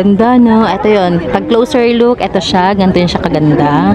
Ganda, no? Ito yon Pag closer look, ito siya. Ganito yun siya kaganda.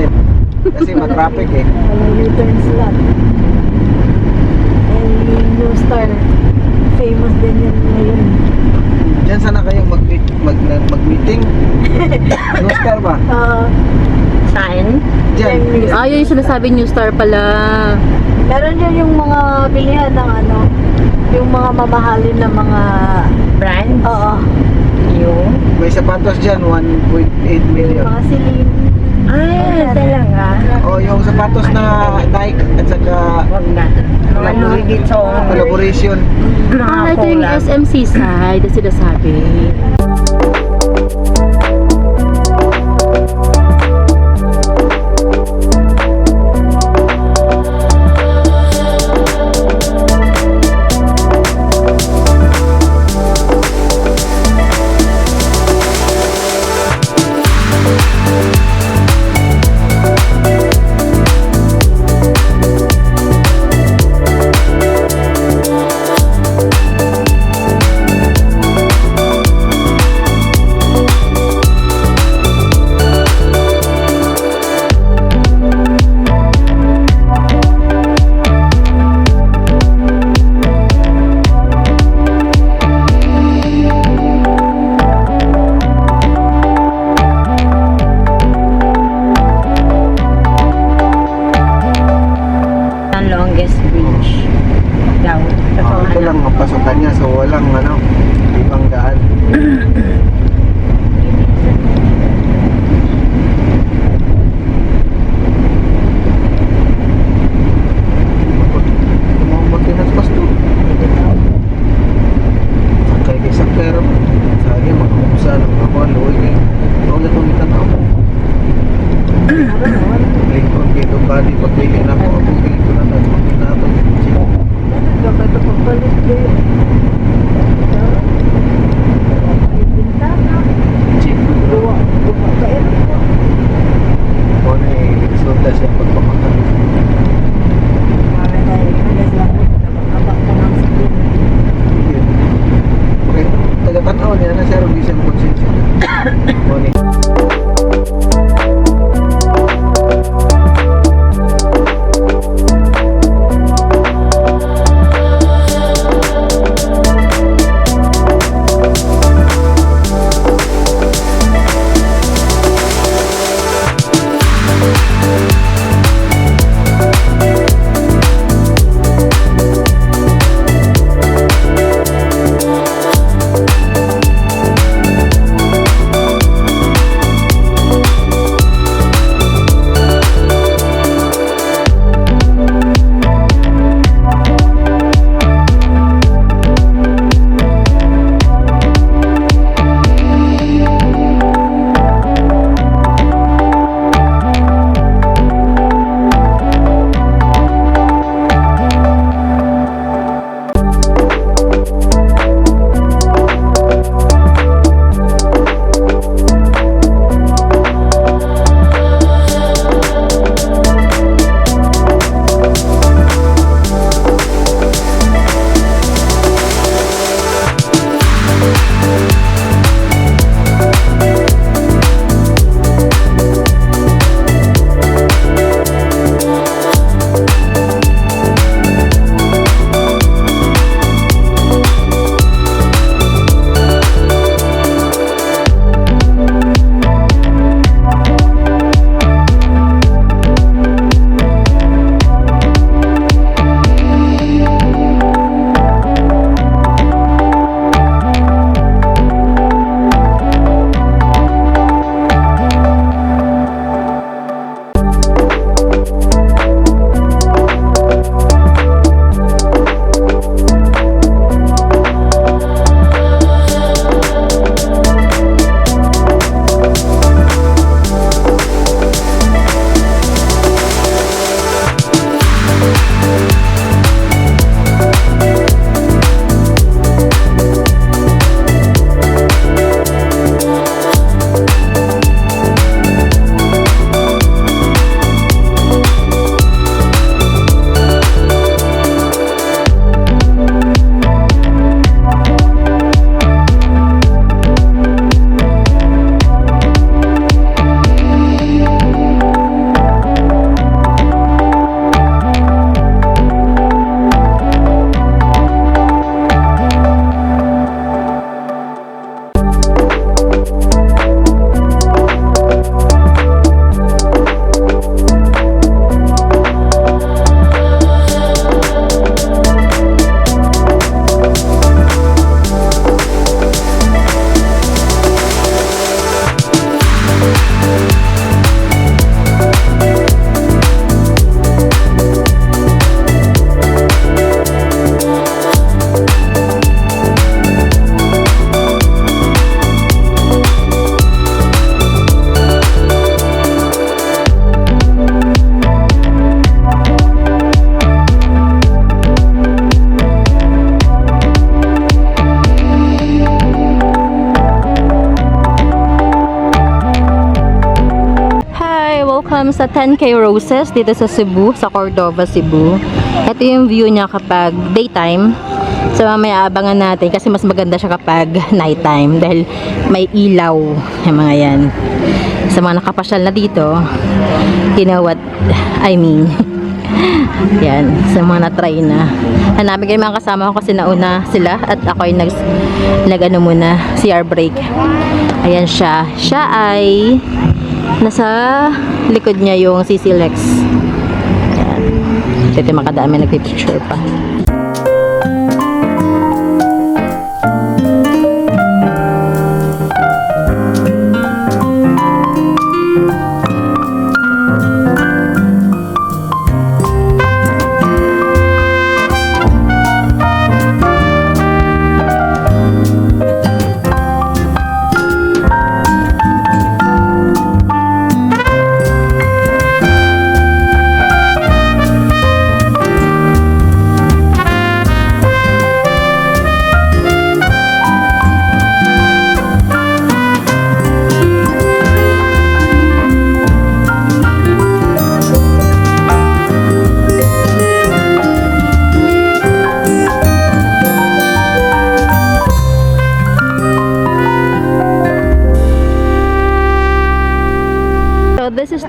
Sa isip. Kasi matraffic eh. Walang U-turn slot. And New Star, famous din yan ngayon. Diyan sana kayo mag mag mag-meeting. No star ba? Uh, Saan? Diyan. Ah, yun yung sinasabi New Star pala. meron yan yung mga bilihan ng ano, yung mga mamahalin na mga, Brand? oo, Yung? May sapatos diyan 1.8 million. mga siling. Ah, talaga? Oh, yung sapatos na Nike at saka Wag na. Mga Louis Vuitton. collaboration. Ah, ito yung SMC side na sinasabi. Sa 10K Roses dito sa Cebu, sa Cordova, Cebu. Ito yung view niya kapag daytime. So mamaya abangan natin kasi mas maganda siya kapag nighttime dahil may ilaw yung mga yan. Sa mga nakapasyal na dito, you know what I mean. yan, sa mga na-try na. Hanapin ko mga kasama ko kasi nauna sila at ako ay nag, nag ano muna, CR break. Ayan siya. Siya ay nasa likod niya yung CC Lex. Ayan. Dito makadami nagpipicture pa.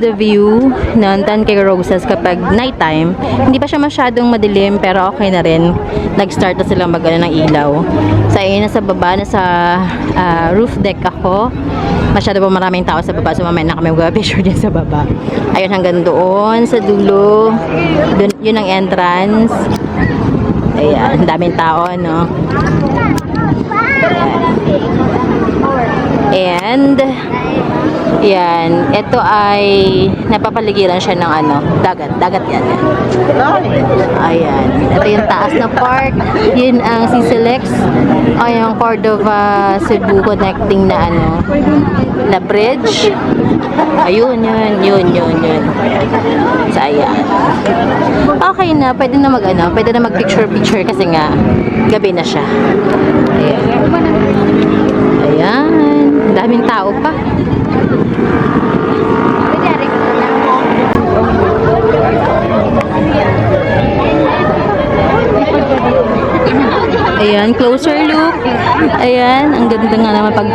The view ng 10K Roses kapag nighttime. Hindi pa siya masyadong madilim pero okay na rin. Nag-start na silang mag ng ilaw. Sa ayun, nasa baba, nasa ah, roof deck ako. Masyado pa maraming tao sa baba. So mamaya na kami mag-picture din sa baba. Ayun hanggang doon sa dulo. Dun, yun ang entrance. Ayan, daming tao, no? And, yan, ito ay napapaligiran siya ng ano, dagat, dagat yan. yan. Ayan, ito yung taas na park, yun ang CCLX, ay yung Cordova Cebu connecting na ano, na bridge. Ayun, yun, yun, yun, yun. So, ayan. Okay na, pwede na mag ano, pwede na mag picture picture kasi nga, gabi na siya. Ayan. Ayan. Daming tao pa. Ayan, closer look. Ayan, ang ganda nga naman pag...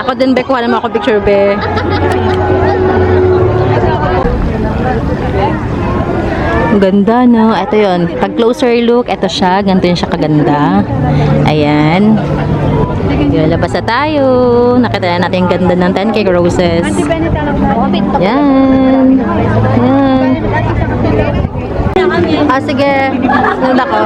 Ako din, be, kuha naman ako picture, be. Ganda, no? Ito yon Pag closer look, ito siya. Ganito yun siya kaganda. Ayan. Yun, labas na tayo. Nakita na natin yung ganda ng 10K roses. Yan. Yan. Ah, sige. Sunod ako.